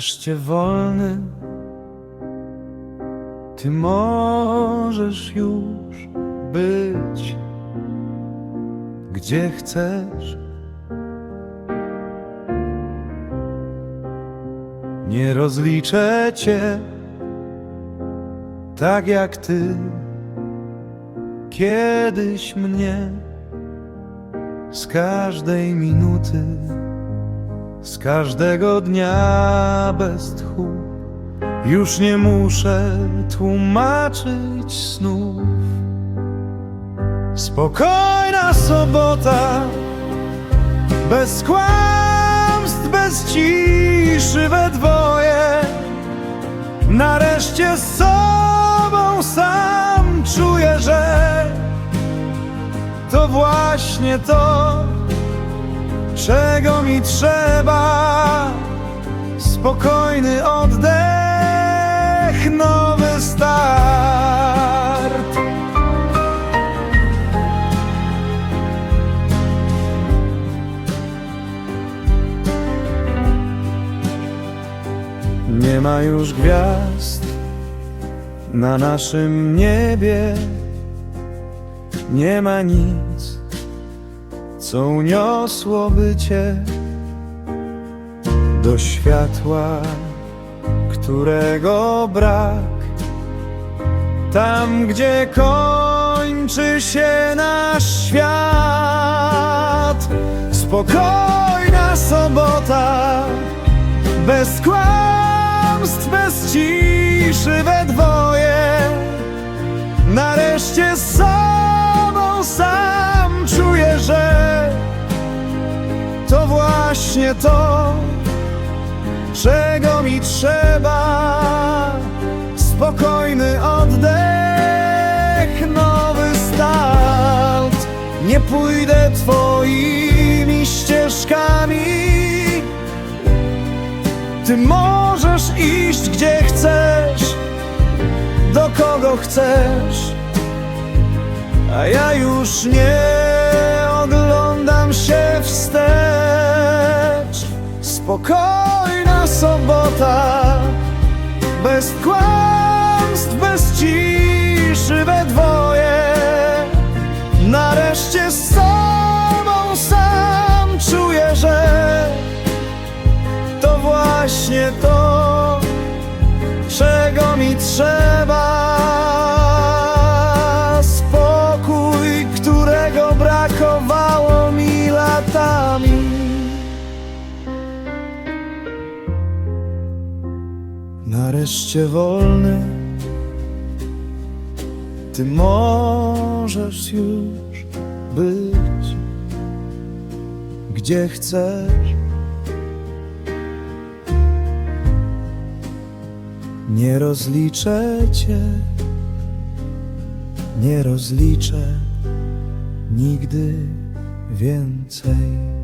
Nareszcie wolny, ty możesz już być gdzie chcesz. Nie rozliczę cię tak jak ty kiedyś mnie z każdej minuty, z każdego dnia bez tchu. Już nie muszę tłumaczyć snów. Spokojna sobota, bez kłamstw, bez ciszy we dwoje. Nareszcie z sobą sam czuję, że to właśnie to, czego mi trzeba. Spokojny oddech, nowy start. Nie ma już gwiazd na naszym niebie. Nie ma nic, co uniosłoby cię do światła, którego brak. Tam, gdzie kończy się nasz świat, spokojna sobota, bez kłamstw, bez ciszy we dwoje. Nareszcie z właśnie to, czego mi trzeba. Spokojny oddech, nowy start. Nie pójdę twoimi ścieżkami. Ty możesz iść gdzie chcesz, do kogo chcesz, a ja już nie oglądam się wstecz. Spokojna sobota, bez kłamstw, bez ciszy we dwoje. Nareszcie z sobą sam czuję, że to właśnie to, czego mi trzeba. Nareszcie wolny, ty możesz już być, gdzie chcesz. Nie rozliczę cię, nie rozliczę nigdy więcej.